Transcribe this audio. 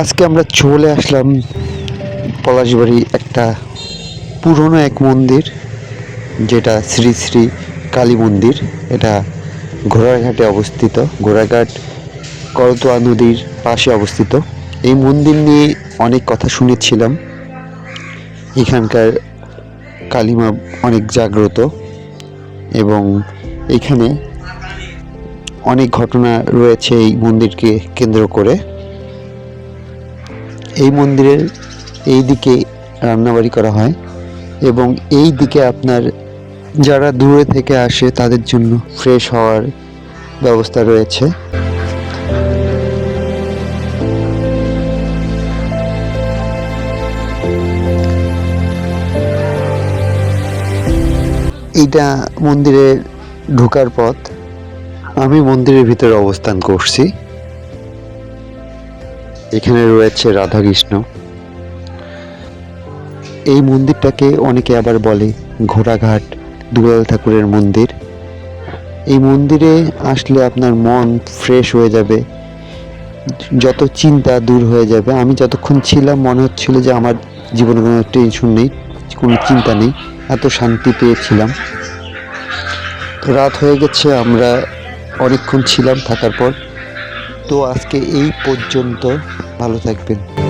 আজকে আমরা চলে আসলাম পলাশবাড়ি একটা পুরনো এক মন্দির, যেটা শ্রী শ্রী কালী মন্দির। এটা ঘোড়াঘাটে অবস্থিত, ঘোড়াঘাট করতোয়া নদীর পাশে অবস্থিত। এই মন্দির নিয়ে অনেক কথা শুনেছিলাম। এখানকার কালিমা অনেক জাগ্রত এবং এখানে অনেক ঘটনা রয়েছে এই মন্দিরকে কেন্দ্র করে। এই মন্দিরের এই দিকে রান্নাবাড়ি করা হয় এবং এই দিকে আপনার যারা দূরে থেকে আসে তাদের জন্য ফ্রেশ হওয়ার ব্যবস্থা রয়েছে। এইটা মন্দিরে ঢোকার পথ। আমি মন্দিরের ভিতরে অবস্থান করছি। এখানে রয়েছে রাধাকৃষ্ণ। এই মন্দিরটাকে অনেকে আবার বলে ঘোড়াঘাট, দুলাল ঠাকুরের মন্দির। এই মন্দিরে আসলে আপনার মন ফ্রেশ হয়ে যাবে, যত চিন্তা দূর হয়ে যাবে। আমি যতক্ষণ ছিলাম, মনে হচ্ছিল যে আমার জীবনে কোনো টেনশন নেই, কোনো চিন্তা নেই, এত শান্তি পেয়েছিলাম। রাত হয়ে গেছে, আমরা অনেকক্ষণ ছিলাম থাকার পর। তো আজকে এই পর্যন্ত ভালো থাকবেন।